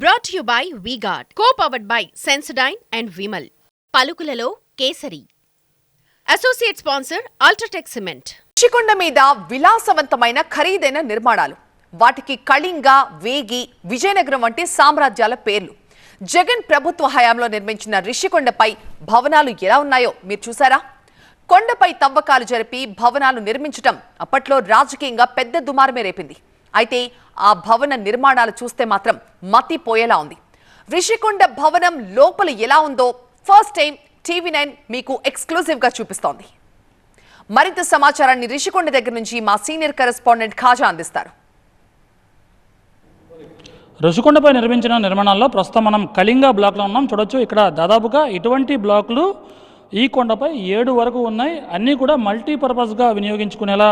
Brought you by V Guard co powered by Sensodyne and Vimal పలుకులలో kesari. Associate sponsor UltraTech cement Rishikonda మీద విలాసవంతమైన ఖరీదైన నిర్మాణాలు. వాటికి కళింగ వేగి విజయనగరం వంటి సామ్రాజ్యాల పేర్లు. జగన్ ప్రభుత్వ హయాంలో నిర్మించిన రిషికొండపై భవనాలు ఎలా ఉన్నాయో మీరు చూసారా కొండపై తవ్వకాలు జరిపి భవనాలు నిర్మించటం అప్పట్లో రాజకీయంగా పెద్ద దుమారమే రేపింది. అయితే ఆ భవన నిర్మాణాలు చూస్తే మాత్రం మతిపోయేలా ఉంది. రిషికొండ భవనం లోపల ఎలా ఉందో ఫస్ట్ టైం టీవీ నైన్ మీకు ఎక్స్క్లూజివ్గా చూపిస్తోంది. మరింత సమాచారాన్ని రిషికొండ దగ్గర నుంచి మా సీనియర్ కరెస్పాండెంట్ ఖాజా అందిస్తారు. రుషికొండపై నిర్మించిన నిర్మాణాల్లో ప్రస్తుతం మనం కళింగ బ్లాక్లో ఉన్నాం. చూడొచ్చు ఇక్కడ దాదాపుగా ఇటువంటి బ్లాక్లు ఈ కొండపై ఏడు వరకు ఉన్నాయి. అన్నీ కూడా మల్టీపర్పస్గా వినియోగించుకునేలా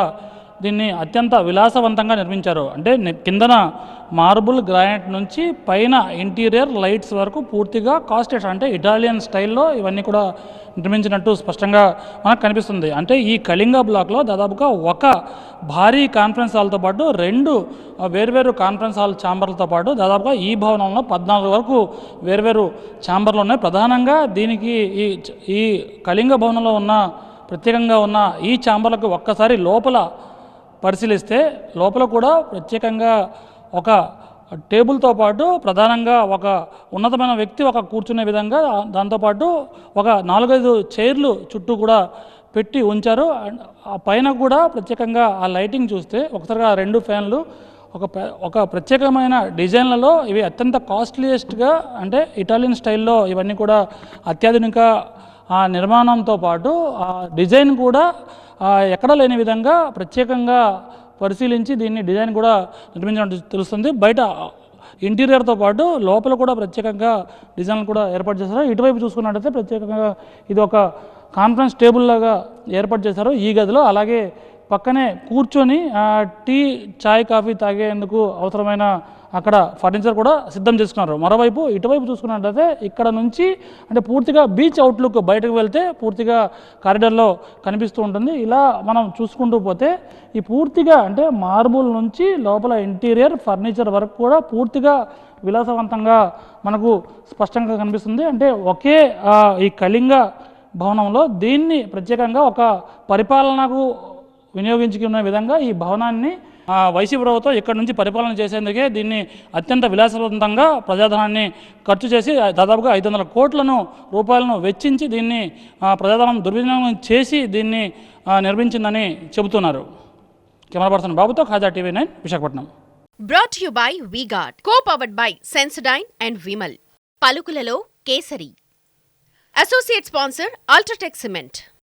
దీన్ని అత్యంత విలాసవంతంగా నిర్మించారు. అంటే కిందన మార్బుల్ గ్రానైట్ నుంచి పైన ఇంటీరియర్ లైట్స్ వరకు పూర్తిగా కాస్టెడ్ అంటే ఇటాలియన్ స్టైల్లో ఇవన్నీ కూడా నిర్మించినట్టు స్పష్టంగా మనకు కనిపిస్తుంది. అంటే ఈ కళింగ బ్లాక్లో దాదాపుగా ఒక భారీ కాన్ఫరెన్స్ హాల్తో పాటు రెండు వేర్వేరు కాన్ఫరెన్స్ హాల్ ఛాంబర్లతో పాటు దాదాపుగా ఈ భవనంలో పద్నాలుగు వరకు వేర్వేరు ఛాంబర్లు ఉన్నాయి. ప్రధానంగా దీనికి ఈ ఈ కళింగ భవనంలో ఉన్న ప్రత్యేకంగా ఉన్న ఈ ఛాంబర్లకు ఒక్కసారి లోపల పరిశీలిస్తే లోపల కూడా ప్రత్యేకంగా ఒక టేబుల్తో పాటు ప్రధానంగా ఒక ఉన్నతమైన వ్యక్తి ఒక కూర్చునే విధంగా దాంతోపాటు ఒక నాలుగైదు చైర్లు చుట్టూ కూడా పెట్టి ఉంచారు. అండ్ ఆ పైన కూడా ప్రత్యేకంగా ఆ లైటింగ్ చూస్తే ఒకసారిగా రెండు ఫ్యాన్లు ఒక ఒక ప్రత్యేకమైన డిజైన్లలో ఇవి అత్యంత కాస్ట్లీయెస్ట్గా అంటే ఇటాలియన్ స్టైల్లో ఇవన్నీ కూడా అత్యాధునిక ఆ నిర్మాణంతో పాటు ఆ డిజైన్ కూడా ఎక్కడ లేని విధంగా ప్రత్యేకంగా పరిశీలించి దీన్ని డిజైన్ కూడా నిర్మించినట్టు తెలుస్తుంది. బయట ఇంటీరియర్తో పాటు లోపల కూడా ప్రత్యేకంగా డిజైన్లు కూడా ఏర్పాటు చేశారు. ఇటువైపు చూసుకున్నట్టయితే ప్రత్యేకంగా ఇది ఒక కాన్ఫరెన్స్ టేబుల్ లాగా ఏర్పాటు చేశారు ఈ గదిలో. అలాగే పక్కనే కూర్చొని టీ చాయ్ కాఫీ తాగేందుకు అవసరమైన అక్కడ ఫర్నిచర్ కూడా సిద్ధం చేసుకున్నారు. మరోవైపు ఇటువైపు చూసుకున్నట్లయితే ఇక్కడ నుంచి అంటే పూర్తిగా బీచ్ అవుట్లుక్ బయటకు వెళ్తే పూర్తిగా కారిడార్లో కనిపిస్తూ ఉంటుంది. ఇలా మనం చూసుకుంటూ పోతే ఈ పూర్తిగా అంటే మార్బుల్ నుంచి లోపల ఇంటీరియర్ ఫర్నిచర్ వరకు కూడా పూర్తిగా విలాసవంతంగా మనకు స్పష్టంగా కనిపిస్తుంది. అంటే ఒకే ఈ కళింగ భవనంలో దీన్ని ప్రత్యేకంగా ఒక పరిపాలనకు వినియోగించుకున్న విధంగా ఈ భవనాన్ని వైసీపీ ప్రభుత్వం ఇక్కడ నుంచి పరిపాలన చేసేందుకే దీన్ని అత్యంత విలాసవంతంగా ప్రజాధనాన్ని ఖర్చు చేసి దాదాపుగా ఐదు వందల కోట్లను రూపాయలను వెచ్చించి దీన్ని ప్రజాధనం దుర్వినియోగం చేసి దీన్ని నిర్మించిందని చెబుతున్నారు. కెమెరా పర్సన్ బాబుతో Khaja TV nine Visakhapatnam. Brought you by V Guard co powered by Sensodyne and Vimal పలుకులలో kesari. Associate sponsor UltraTech cement